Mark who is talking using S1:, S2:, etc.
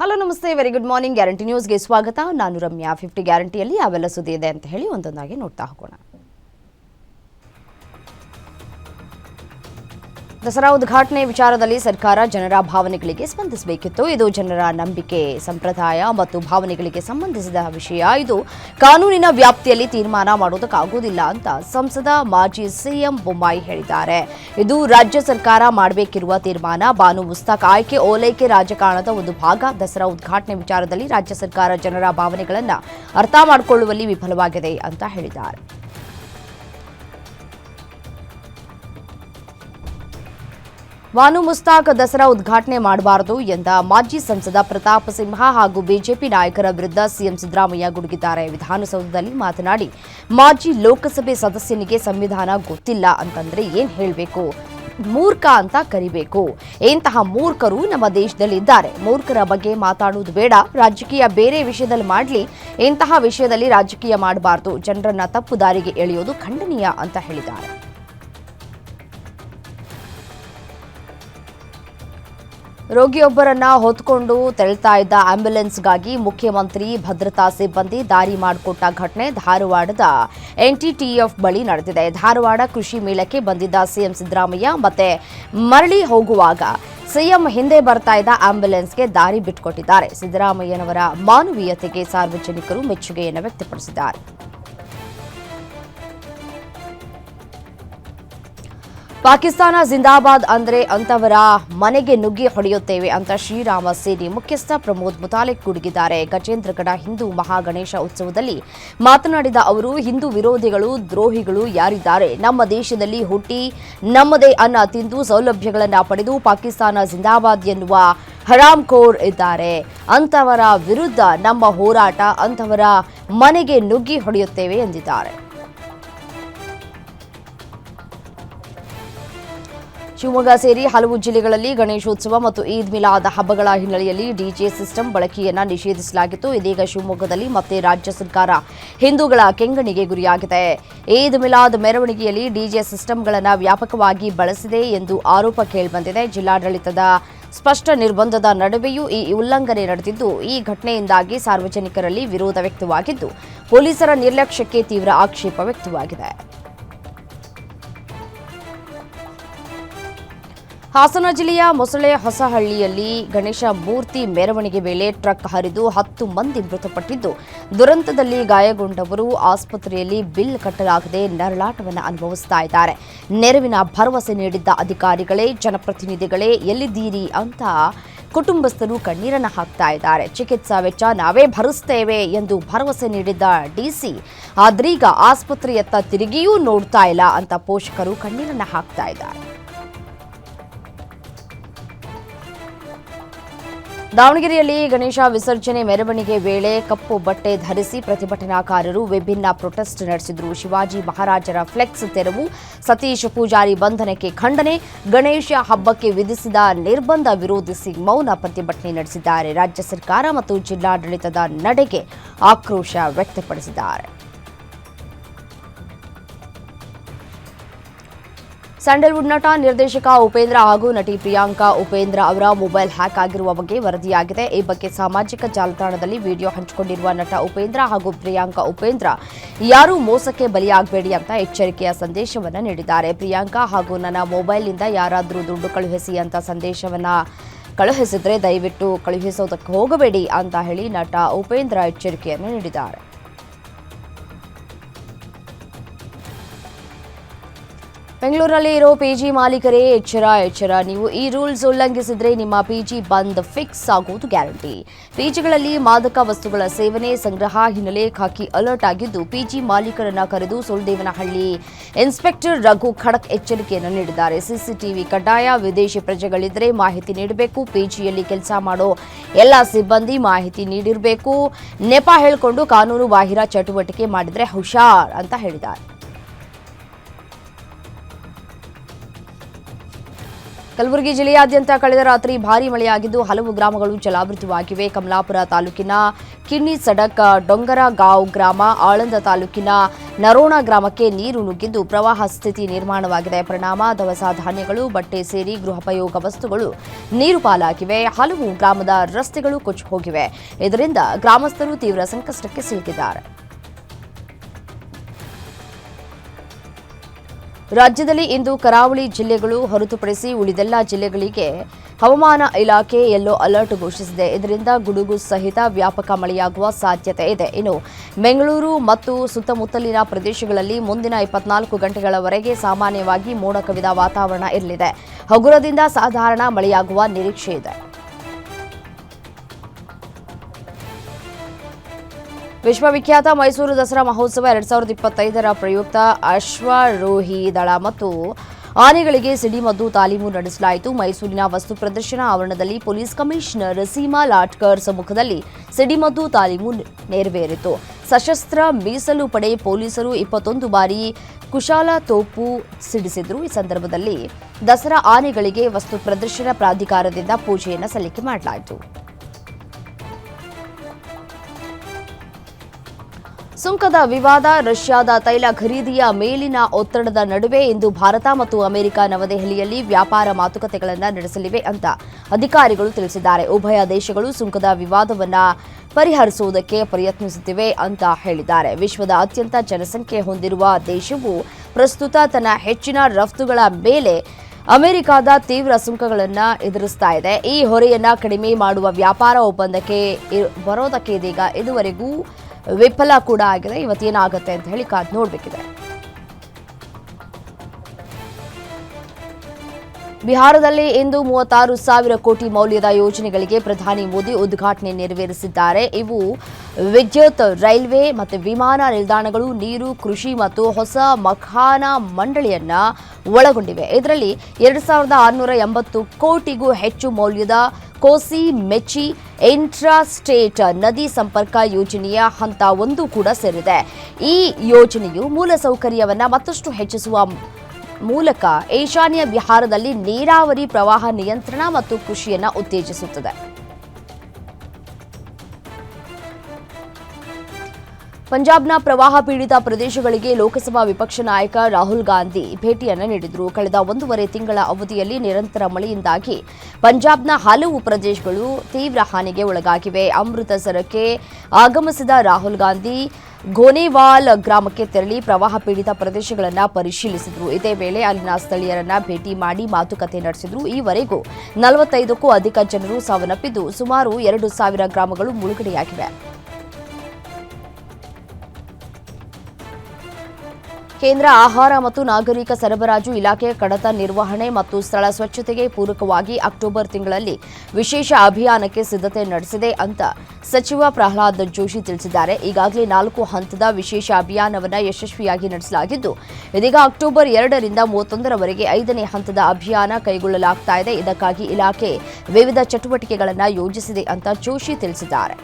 S1: Hello, ನಮಸ್ತೆ. Very good morning guarantee ನ್ಯೂಸ್ಗೆ ಸ್ವಾಗತ. ನಾನು ರಮ್ಯಾ. ಫಿಫ್ಟಿ ಗ್ಯಾರಂಟಿಯಲ್ಲಿ ಅವೆಲ್ಲ ಸುದ್ದಿ ಇದೆ ಅಂತ ಹೇಳಿ ಒಂದೊಂದಾಗಿ ನೋಡ್ತಾ ಹೋಗೋಣ. ದಸರಾ ಉದ್ಘಾಟನೆ ವಿಚಾರದಲ್ಲಿ ಸರ್ಕಾರ ಜನರ ಭಾವನೆಗಳಿಗೆ ಸ್ಪಂದಿಸಬೇಕಿತ್ತು. ಇದು ಜನರ ನಂಬಿಕೆ, ಸಂಪ್ರದಾಯ ಮತ್ತು ಭಾವನೆಗಳಿಗೆ ಸಂಬಂಧಿಸಿದ ವಿಷಯ. ಇದು ಕಾನೂನಿನ ವ್ಯಾಪ್ತಿಯಲ್ಲಿ ತೀರ್ಮಾನ ಮಾಡುವುದಕ್ಕಾಗುವುದಿಲ್ಲ ಅಂತ ಸಂಸದ ಮಾಜಿ ಸಿಎಂ ಬೊಮ್ಮಾಯಿ ಹೇಳಿದ್ದಾರೆ. ಇದು ರಾಜ್ಯ ಸರ್ಕಾರ ಮಾಡಬೇಕಿರುವ ತೀರ್ಮಾನ. ಬಾನು ಮುಸ್ತಾಕ್ ಆಯ್ಕೆ, ಓಲೈಕೆ ರಾಜಕಾರಣದ ಒಂದು ಭಾಗ. ದಸರಾ ಉದ್ಘಾಟನೆ ವಿಚಾರದಲ್ಲಿ ರಾಜ್ಯ ಸರ್ಕಾರ ಜನರ ಭಾವನೆಗಳನ್ನು ಅರ್ಥ ಮಾಡಿಕೊಳ್ಳುವಲ್ಲಿ ವಿಫಲವಾಗಿದೆ ಅಂತ ಹೇಳಿದ್ದಾರೆ. ವಾನು ಮುಸ್ತಾಕ್ ದಸರಾ ಉದ್ಘಾಟನೆ ಮಾಡಬಾರದು ಎಂದ ಮಾಜಿ ಸಂಸದ ಪ್ರತಾಪ್ ಸಿಂಹ ಹಾಗೂ ಬಿಜೆಪಿ ನಾಯಕರ ವಿರುದ್ಧ ಸಿಎಂ ಸಿದ್ದರಾಮಯ್ಯ ಗುಡುಗಿದ್ದಾರೆ. ವಿಧಾನಸೌಧದಲ್ಲಿ ಮಾತನಾಡಿ, ಮಾಜಿ ಲೋಕಸಭೆ ಸದಸ್ಯನಿಗೆ ಸಂವಿಧಾನ ಗೊತ್ತಿಲ್ಲ ಅಂತಂದ್ರೆ ಏನ್ ಹೇಳಬೇಕು? ಮೂರ್ಖ ಅಂತ ಕರಿಬೇಕು. ಇಂತಹ ಮೂರ್ಖರು ನಮ್ಮ ದೇಶದಲ್ಲಿ ಇದ್ದಾರೆ. ಮೂರ್ಖರ ಬಗ್ಗೆ ಮಾತಾಡುವುದು ಬೇಡ. ರಾಜಕೀಯ ಬೇರೆ ವಿಷಯದಲ್ಲಿ ಮಾಡಲಿ. ಇಂತಹ ವಿಷಯದಲ್ಲಿ ರಾಜಕೀಯ ಮಾಡಬಾರದು. ಜನರನ್ನ ತಪ್ಪು ದಾರಿಗೆ ಎಳೆಯೋದು ಖಂಡನೀಯ ಅಂತ ಹೇಳಿದ್ದಾರೆ. ರೋಗಿಯೊಬ್ಬರನ್ನ ಹೊತ್ಕೊಂಡು ತೆರಳ್ತಾ ಇದ್ದ ಆಂಬ್ಯುಲೆನ್ಸ್ಗಾಗಿ ಮುಖ್ಯಮಂತ್ರಿ ಭದ್ರತಾ ಸಿಬ್ಬಂದಿ ದಾರಿ ಮಾಡಿಕೊಟ್ಟ ಘಟನೆ ಧಾರವಾಡದ ಎನ್ಟಿಟಿಎಫ್ ಬಳಿ ನಡೆದಿದೆ. ಧಾರವಾಡ ಕೃಷಿ ಮೇಳಕ್ಕೆ ಬಂದಿದ್ದ ಸಿಎಂ ಸಿದ್ದರಾಮಯ್ಯ ಮತ್ತೆ ಮರಳಿ ಹೋಗುವಾಗ ಸಿಎಂ ಹಿಂದೆ ಬರ್ತಾ ಇದ್ದ ಆಂಬ್ಯುಲೆನ್ಸ್ಗೆ ದಾರಿ ಬಿಟ್ಟುಕೊಟ್ಟಿದ್ದಾರೆ ಸಿದ್ದರಾಮಯ್ಯನವರ ಮಾನವೀಯತೆಗೆ ಸಾರ್ವಜನಿಕರು ಮೆಚ್ಚುಗೆಯನ್ನು ವ್ಯಕ್ತಪಡಿಸಿದ್ದಾರೆ. ಪಾಕಿಸ್ತಾನ ಜಿಂದಾಬಾದ್ ಅಂದ್ರೆ ಅಂತವರ ಮನೆಗೆ ನುಗ್ಗಿ ಹೊಡೆಯುತ್ತೇವೆ ಅಂತ ಶ್ರೀರಾಮ ಸೇನೆ ಮುಖ್ಯಸ್ಥ ಪ್ರಮೋದ್ ಮುತಾಲಿಕ್ ಗುಡುಗಿದ್ದಾರೆ. ಗಜೇಂದ್ರಗಡ ಹಿಂದೂ ಮಹಾಗಣೇಶ ಉತ್ಸವದಲ್ಲಿ ಮಾತನಾಡಿದ ಅವರು, ಹಿಂದೂ ವಿರೋಧಿಗಳು, ದ್ರೋಹಿಗಳು ಯಾರಿದ್ದಾರೆ? ನಮ್ಮ ದೇಶದಲ್ಲಿ ಹುಟ್ಟಿ ನಮ್ಮದೇ ಅನ್ನ ತಿಂದು ಸೌಲಭ್ಯಗಳನ್ನು ಪಡೆದು ಪಾಕಿಸ್ತಾನ ಜಿಂದಾಬಾದ್ ಎನ್ನುವ ಹರಾಮ್ ಕೋರ್ ಇದ್ದಾರೆ. ಅಂತವರ ವಿರುದ್ಧ ನಮ್ಮ ಹೋರಾಟ ಅಂತವರ ಮನೆಗೆ ನುಗ್ಗಿ ಹೊಡೆಯುತ್ತೇವೆ ಎಂದಿದ್ದಾರೆ. ಶಿವಮೊಗ್ಗ ಸೇರಿ ಹಲವು ಜಿಲ್ಲೆಗಳಲ್ಲಿ ಗಣೇಶೋತ್ಸವ ಮತ್ತು ಈದ್ ಮಿಲಾದ್ ಹಬ್ಬಗಳ ಹಿನ್ನೆಲೆಯಲ್ಲಿ ಡಿಜೆ ಸಿಸ್ಟಮ್ ಬಳಕೆಯನ್ನು ನಿಷೇಧಿಸಲಾಗಿತ್ತು. ಇದೀಗ ಶಿವಮೊಗ್ಗದಲ್ಲಿ ಮತ್ತೆ ರಾಜ್ಯ ಸರ್ಕಾರ ಹಿಂದೂಗಳ ಕೆಂಗಣಿಗೆ ಗುರಿಯಾಗಿದೆ. ಈದ್ ಮಿಲಾದ್ ಮೆರವಣಿಗೆಯಲ್ಲಿ ಡಿಜೆ ಸಿಸ್ಟಮ್ಗಳನ್ನು ವ್ಯಾಪಕವಾಗಿ ಬಳಸಿದೆ ಎಂದು ಆರೋಪ ಕೇಳಿಬಂದಿದೆ. ಜಿಲ್ಲಾಡಳಿತದ ಸ್ಪಷ್ಟ ನಿರ್ಬಂಧದ ನಡುವೆಯೂ ಈ ಉಲ್ಲಂಘನೆ ನಡೆದಿದ್ದು, ಈ ಘಟನೆಯಿಂದಾಗಿ ಸಾರ್ವಜನಿಕರಲ್ಲಿ ವಿರೋಧ ವ್ಯಕ್ತವಾಗಿದ್ದು, ಪೊಲೀಸರ ನಿರ್ಲಕ್ಷ್ಯಕ್ಕೆ ತೀವ್ರ ಆಕ್ಷೇಪ ವ್ಯಕ್ತವಾಗಿದೆ. ಹಾಸನ ಜಿಲ್ಲೆಯ ಮೊಸಳೆ ಹೊಸಹಳ್ಳಿಯಲ್ಲಿ ಗಣೇಶ ಮೂರ್ತಿ ಮೆರವಣಿಗೆ ವೇಳೆ ಟ್ರಕ್ ಹರಿದು ಹತ್ತು ಮಂದಿ ಮೃತಪಟ್ಟಿದ್ದು, ದುರಂತದಲ್ಲಿ ಗಾಯಗೊಂಡವರು ಆಸ್ಪತ್ರೆಯಲ್ಲಿ ಬಿಲ್ ಕಟ್ಟಲಾಗದೆ ನರಳಾಟವನ್ನು ಅನುಭವಿಸ್ತಾ ಇದ್ದಾರೆ. ನೆರವಿನ ಭರವಸೆ ನೀಡಿದ್ದ ಅಧಿಕಾರಿಗಳೇ, ಜನಪ್ರತಿನಿಧಿಗಳೇ, ಎಲ್ಲಿದ್ದೀರಿ ಅಂತ ಕುಟುಂಬಸ್ಥರು ಕಣ್ಣೀರನ್ನು ಹಾಕ್ತಾ ಇದ್ದಾರೆ. ಚಿಕಿತ್ಸಾ ವೆಚ್ಚ ನಾವೇ ಭರಿಸ್ತೇವೆ ಎಂದು ಭರವಸೆ ನೀಡಿದ್ದ ಡಿಸಿ ಆದ್ರೀಗ ಆಸ್ಪತ್ರೆಯತ್ತ ತಿರುಗಿಯೂ ನೋಡ್ತಾ ಇಲ್ಲ ಅಂತ ಪೋಷಕರು ಕಣ್ಣೀರನ್ನು ಹಾಕ್ತಾ ಇದ್ದಾರೆ. ದಾವಣಗೆರೆಯಲ್ಲಿ ಗಣೇಶ ವಿಸರ್ಜನೆ ಮೆರವಣಿಗೆ ವೇಳೆ ಕಪ್ಪು ಬಟ್ಟೆ ಧರಿಸಿ ಪ್ರತಿಭಟನಾಕಾರರು ವಿಭಿನ್ನ ಪ್ರೊಟೆಸ್ಟ್ ನಡೆಸಿದರು. ಶಿವಾಜಿ ಮಹಾರಾಜರ ಫ್ಲೆಕ್ಸ್ ತೆರವು, ಸತೀಶ್ ಪೂಜಾರಿ ಬಂಧನಕ್ಕೆ ಖಂಡನೆ, ಗಣೇಶ ಹಬ್ಬಕ್ಕೆ ವಿಧಿಸಿದ ನಿರ್ಬಂಧ ವಿರೋಧಿಸಿ ಮೌನ ಪ್ರತಿಭಟನೆ ನಡೆಸಿದ್ದಾರೆ. ರಾಜ್ಯ ಸರ್ಕಾರ ಮತ್ತು ಜಿಲ್ಲಾಡಳಿತದ ನಡೆಗೆ ಆಕ್ರೋಶ ವ್ಯಕ್ತಪಡಿಸಿದ್ದಾರೆ. ಸ್ಯಾಂಡಲ್ವುಡ್ ನಟ, ನಿರ್ದೇಶಕ ಉಪೇಂದ್ರ ಹಾಗೂ ನಟಿ ಪ್ರಿಯಾಂಕಾ ಉಪೇಂದ್ರ ಅವರ ಮೊಬೈಲ್ ಹ್ಯಾಕ್ ಆಗಿರುವ ಬಗ್ಗೆ ವರದಿಯಾಗಿದೆ. ಈ ಬಗ್ಗೆ ಸಾಮಾಜಿಕ ಜಾಲತಾಣದಲ್ಲಿ ವಿಡಿಯೋ ಹಂಚಿಕೊಂಡಿರುವ ನಟ ಉಪೇಂದ್ರ ಹಾಗೂ ಪ್ರಿಯಾಂಕಾ ಉಪೇಂದ್ರ ಯಾರೂ ಮೋಸಕ್ಕೆ ಬಲಿಯಾಗಬೇಡಿ ಅಂತ ಎಚ್ಚರಿಕೆಯ ಸಂದೇಶವನ್ನು ನೀಡಿದ್ದಾರೆ. ಪ್ರಿಯಾಂಕಾ ಹಾಗೂ ನನ್ನ ಮೊಬೈಲ್ನಿಂದ ಯಾರಾದರೂ ದುಡ್ಡು ಕಳುಹಿಸಿ ಅಂತ ಸಂದೇಶವನ್ನ ಕಳುಹಿಸಿದ್ರೆ ದಯವಿಟ್ಟು ಕಳುಹಿಸೋದಕ್ಕೆ ಹೋಗಬೇಡಿ ಅಂತ ಹೇಳಿ ನಟ ಉಪೇಂದ್ರ ಎಚ್ಚರಿಕೆಯನ್ನು ನೀಡಿದ್ದಾರೆ. ಬೆಂಗಳೂರಲ್ಲಿ ಇರೋ ಪಿಜಿ ಮಾಲೀಕರೇ ಎಚ್ಚರ ಎಚ್ಚರ. ನೀವು ಈ ರೂಲ್ಸ್ ಉಲ್ಲಂಘಿಸಿದ್ರೆ ನಿಮ್ಮ ಪಿಜಿ ಬಂದ್ ಫಿಕ್ಸ್ ಆಗುವುದು ಗ್ಯಾರಂಟಿ. ಪಿಜಿಗಳಲ್ಲಿ ಮಾದಕ ವಸ್ತುಗಳ ಸೇವನೆ ಸಂಗ್ರಹ ಹಿನ್ನೆಲೆ ಖಾಕಿ ಅಲರ್ಟ್ ಆಗಿದ್ದು, ಪಿಜಿ ಮಾಲೀಕರನ್ನ ಕರೆದು ಸುಳ್ದೇವನಹಳ್ಳಿ. ಇನ್ಸ್ಪೆಕ್ಟರ್ ರಘು ಖಡಕ್ ಎಚ್ಚರಿಕೆಯನ್ನು ನೀಡಿದ್ದಾರೆ. ಸಿಸಿಟಿವಿ ಕಡ್ಡಾಯ, ವಿದೇಶಿ ಪ್ರಜೆಗಳಿದ್ರೆ ಮಾಹಿತಿ ನೀಡಬೇಕು, ಪಿಜಿಯಲ್ಲಿ ಕೆಲಸ ಮಾಡೋ ಎಲ್ಲ ಸಿಬ್ಬಂದಿ ಮಾಹಿತಿ ನೀಡಿರಬೇಕು. ನೆಪ ಹೇಳಿಕೊಂಡು ಕಾನೂನು ಬಾಹಿರ ಚಟುವಟಿಕೆ ಮಾಡಿದ್ರೆ ಹುಷಾರ್ ಅಂತ ಹೇಳಿದ್ದಾರೆ. ಕಲಬುರಗಿ ಜಿಲ್ಲೆಯಾದ್ಯಂತ ಕಳೆದ ರಾತ್ರಿ ಭಾರಿ ಮಳೆಯಾಗಿದ್ದು ಹಲವು ಗ್ರಾಮಗಳು ಜಲಾವೃತವಾಗಿವೆ. ಕಮಲಾಪುರ ತಾಲೂಕಿನ ಕಿಣ್ಣಿ ಸಡಕ್ ಡೊಂಗರಗಾಂವ್ ಗ್ರಾಮ, ಆಳಂದ ತಾಲೂಕಿನ ನರೋಣ ಗ್ರಾಮಕ್ಕೆ ನೀರು ನುಗ್ಗಿದ್ದು ಪ್ರವಾಹ ಸ್ಥಿತಿ ನಿರ್ಮಾಣವಾಗಿದೆ. ಪರಿಣಾಮ, ದವಸ ಧಾನ್ಯಗಳು, ಬಟ್ಟೆ ಸೇರಿ ಗೃಹೋಪಯೋಗ ವಸ್ತುಗಳು ನೀರು ಪಾಲಾಗಿವೆ. ಹಲವು ಗ್ರಾಮದ ರಸ್ತೆಗಳು ಕೊಚ್ಚಿ ಹೋಗಿವೆ. ಇದರಿಂದ ಗ್ರಾಮಸ್ಥರು ತೀವ್ರ ಸಂಕಷ್ಟಕ್ಕೆ ಸಿಲುಕಿದ್ದಾರೆ. ರಾಜ್ಯದಲ್ಲಿ ಇಂದು ಕರಾವಳಿ ಜಿಲ್ಲೆಗಳು ಹೊರತುಪಡಿಸಿ ಉಳಿದೆಲ್ಲ ಜಿಲ್ಲೆಗಳಿಗೆ ಹವಾಮಾನ ಇಲಾಖೆ ಯೆಲ್ಲೋ ಅಲರ್ಟ್ ಘೋಷಿಸಿದೆ. ಇದರಿಂದ ಗುಡುಗು ಸಹಿತ ವ್ಯಾಪಕ ಮಳೆಯಾಗುವ ಸಾಧ್ಯತೆ ಇದೆ. ಇನ್ನು ಬೆಂಗಳೂರು ಮತ್ತು ಸುತ್ತಮುತ್ತಲಿನ ಪ್ರದೇಶಗಳಲ್ಲಿ ಮುಂದಿನ ಇಪ್ಪತ್ನಾಲ್ಕು ಗಂಟೆಗಳವರೆಗೆ ಸಾಮಾನ್ಯವಾಗಿ ಮೋಡ ಕವಿದ ವಾತಾವರಣ ಇರಲಿದೆ. ಹಗುರದಿಂದ ಸಾಧಾರಣ ಮಳೆಯಾಗುವ ನಿರೀಕ್ಷೆ ಇದೆ. ವಿಶ್ವವಿಖ್ಯಾತ ಮೈಸೂರು ದಸರಾ ಮಹೋತ್ಸವ ಎರಡ್ ಸಾವಿರದ ಇಪ್ಪತ್ತೈದರ ಪ್ರಯುಕ್ತ ಅಶ್ವಾರೋಹಿ ದಳ ಮತ್ತು ಆನೆಗಳಿಗೆ ಸಿಡಿಮದ್ದು ತಾಲೀಮು ನಡೆಸಲಾಯಿತು. ಮೈಸೂರಿನ ವಸ್ತು ಪ್ರದರ್ಶನ ಆವರಣದಲ್ಲಿ ಪೊಲೀಸ್ ಕಮಿಷನರ್ ಸೀಮಾ ಲಾಟ್ಕರ್ ಸಮ್ಮುಖದಲ್ಲಿ ಸಿಡಿಮದ್ದು ತಾಲೀಮು ನೆರವೇರಿತು. ಸಶಸ್ತ್ರ ಮೀಸಲು ಪಡೆ ಪೊಲೀಸರು ಇಪ್ಪತ್ತೊಂದು ಬಾರಿ ಕುಶಾಲ ತೋಪು ಸಿಡಿಸಿದ್ರು. ಈ ಸಂದರ್ಭದಲ್ಲಿ ದಸರಾ ಆನೆಗಳಿಗೆ ವಸ್ತು ಪ್ರದರ್ಶನ ಪ್ರಾಧಿಕಾರದಿಂದ ಪೂಜೆಯನ್ನು ಸಲ್ಲಿಕೆ ಮಾಡಲಾಯಿತು. ಸುಂಕದ ವಿವಾದ, ರಷ್ಯಾದ ತೈಲ ಖರೀದಿಯ ಮೇಲಿನ ಒತ್ತಡದ ನಡುವೆ ಇಂದು ಭಾರತ ಮತ್ತು ಅಮೆರಿಕ ನವದೆಹಲಿಯಲ್ಲಿ ವ್ಯಾಪಾರ ಮಾತುಕತೆಗಳನ್ನು ನಡೆಸಲಿವೆ ಅಂತ ಅಧಿಕಾರಿಗಳು ತಿಳಿಸಿದ್ದಾರೆ. ಉಭಯ ದೇಶಗಳು ಸುಂಕದ ವಿವಾದವನ್ನು ಪರಿಹರಿಸುವುದಕ್ಕೆ ಪ್ರಯತ್ನಿಸುತ್ತಿವೆ ಅಂತ ಹೇಳಿದ್ದಾರೆ. ವಿಶ್ವದ ಅತ್ಯಂತ ಜನಸಂಖ್ಯೆ ಹೊಂದಿರುವ ದೇಶವು ಪ್ರಸ್ತುತ ತನ್ನ ಹೆಚ್ಚಿನ ರಫ್ತುಗಳ ಮೇಲೆ ಅಮೆರಿಕದ ತೀವ್ರ ಸುಂಕಗಳನ್ನು ಎದುರಿಸ್ತಾ ಇದೆ. ಈ ಹೊರೆಯನ್ನು ಕಡಿಮೆ ಮಾಡುವ ವ್ಯಾಪಾರ ಒಪ್ಪಂದಕ್ಕೆ ಬರೋದಕ್ಕೆ ಇದೀಗ ಇದುವರೆಗೂ ವಿಫಲ ಕೂಡ ಆಗಿದೆ. ಇವತ್ತೇನಾಗುತ್ತೆ ಅಂತ ಹೇಳಿ ಕಾದ್ ನೋಡಬೇಕಿದೆ. ಬಿಹಾರದಲ್ಲಿ ಇಂದು ಮೂವತ್ತಾರು ಸಾವಿರ ಕೋಟಿ ಮೌಲ್ಯದ ಯೋಜನೆಗಳಿಗೆ ಪ್ರಧಾನಿ ಮೋದಿ ಉದ್ಘಾಟನೆ ನೆರವೇರಿಸಿದ್ದಾರೆ. ಇವು ವಿದ್ಯುತ್, ರೈಲ್ವೆ ಮತ್ತು ವಿಮಾನ ನಿಲ್ದಾಣಗಳು, ನೀರು, ಕೃಷಿ ಮತ್ತು ಹೊಸ ಮಖಾನ ಮಂಡಳಿಯನ್ನ ಒಳಗೊಂಡಿವೆ. ಇದರಲ್ಲಿ ಎರಡು ಸಾವಿರದ ಆರುನೂರ ಎಂಬತ್ತು ಕೋಟಿಗೂ ಹೆಚ್ಚು ಮೌಲ್ಯದ ಕೋಸಿ ಮೆಚ್ಚಿ ಇಂಟ್ರಾಸ್ಟೇಟ್ ನದಿ ಸಂಪರ್ಕ ಯೋಜನೆಯ ಹಂತ ಒಂದು ಕೂಡ ಸೇರಿದೆ. ಈ ಯೋಜನೆಯು ಮೂಲಸೌಕರ್ಯವನ್ನ ಮತ್ತಷ್ಟು ಹೆಚ್ಚಿಸುವ ಮೂಲಕ ಈಶಾನ್ಯ ಬಿಹಾರದಲ್ಲಿ ನೀರಾವರಿ ಪ್ರವಾಹ ನಿಯಂತ್ರಣ ಮತ್ತು ಕೃಷಿಯನ್ನು ಉತ್ತೇಜಿಸುತ್ತದೆ. ಪಂಜಾಬ್ನ ಪ್ರವಾಹ ಪೀಡಿತ ಪ್ರದೇಶಗಳಿಗೆ ಲೋಕಸಭಾ ವಿಪಕ್ಷ ನಾಯಕ ರಾಹುಲ್ ಗಾಂಧಿ ಭೇಟಿಯನ್ನು ನೀಡಿದರು. ಕಳೆದ ಒಂದೂವರೆ ತಿಂಗಳ ಅವಧಿಯಲ್ಲಿ ನಿರಂತರ ಮಳೆಯಿಂದಾಗಿ ಪಂಜಾಬ್ನ ಹಲವು ಪ್ರದೇಶಗಳು ತೀವ್ರ ಹಾನಿಗೆ ಒಳಗಾಗಿವೆ. ಅಮೃತಸರಕ್ಕೆ ಆಗಮಿಸಿದ ರಾಹುಲ್ ಗಾಂಧಿ ಗೋನೆವಾಲ್ ಗ್ರಾಮಕ್ಕೆ ತೆರಳಿ ಪ್ರವಾಹ ಪೀಡಿತ ಪ್ರದೇಶಗಳನ್ನು ಪರಿಶೀಲಿಸಿದರು. ಇದೇ ವೇಳೆ ಅಲ್ಲಿನ ಸ್ಥಳೀಯರನ್ನ ಭೇಟಿ ಮಾಡಿ ಮಾತುಕತೆ ನಡೆಸಿದರು. ಈವರೆಗೂ ನಲವತ್ತೈದಕ್ಕೂ ಅಧಿಕ ಜನರು ಸಾವನ್ನಪ್ಪಿದ್ದು ಸುಮಾರು ಎರಡು ಸಾವಿರ ಗ್ರಾಮಗಳು ಮುಳುಗಡೆಯಾಗಿವೆ. ಕೇಂದ್ರ ಆಹಾರ ಮತ್ತು ನಾಗರಿಕ ಸರಬರಾಜು ಇಲಾಖೆ ಕಡತ ನಿರ್ವಹಣೆ ಮತ್ತು ಸ್ಥಳ ಸ್ವಚ್ಛತೆಗೆ ಪೂರಕವಾಗಿ ಅಕ್ಟೋಬರ್ ತಿಂಗಳಲ್ಲಿ ವಿಶೇಷ ಅಭಿಯಾನಕ್ಕೆ ಸಿದ್ಧತೆ ನಡೆಸಿದೆ ಅಂತ ಸಚಿವ ಪ್ರಹ್ಲಾದ್ ಜೋಶಿ ತಿಳಿಸಿದ್ದಾರೆ. ಈಗಾಗಲೇ ನಾಲ್ಕು ಹಂತದ ವಿಶೇಷ ಅಭಿಯಾನವನ್ನು ಯಶಸ್ವಿಯಾಗಿ ನಡೆಸಲಾಗಿದ್ದು, ಇದೀಗ ಅಕ್ಟೋಬರ್ ಎರಡರಿಂದ ಮೂವತ್ತೊಂದರವರೆಗೆ ಐದನೇ ಹಂತದ ಅಭಿಯಾನ ಕೈಗೊಳ್ಳಲಾಗ್ತಾ ಇದೆ. ಇದಕ್ಕಾಗಿ ಇಲಾಖೆ ವಿವಿಧ ಚಟುವಟಿಕೆಗಳನ್ನು ಯೋಜಿಸಿದೆ ಅಂತ ಜೋಶಿ ತಿಳಿಸಿದ್ದಾರೆ.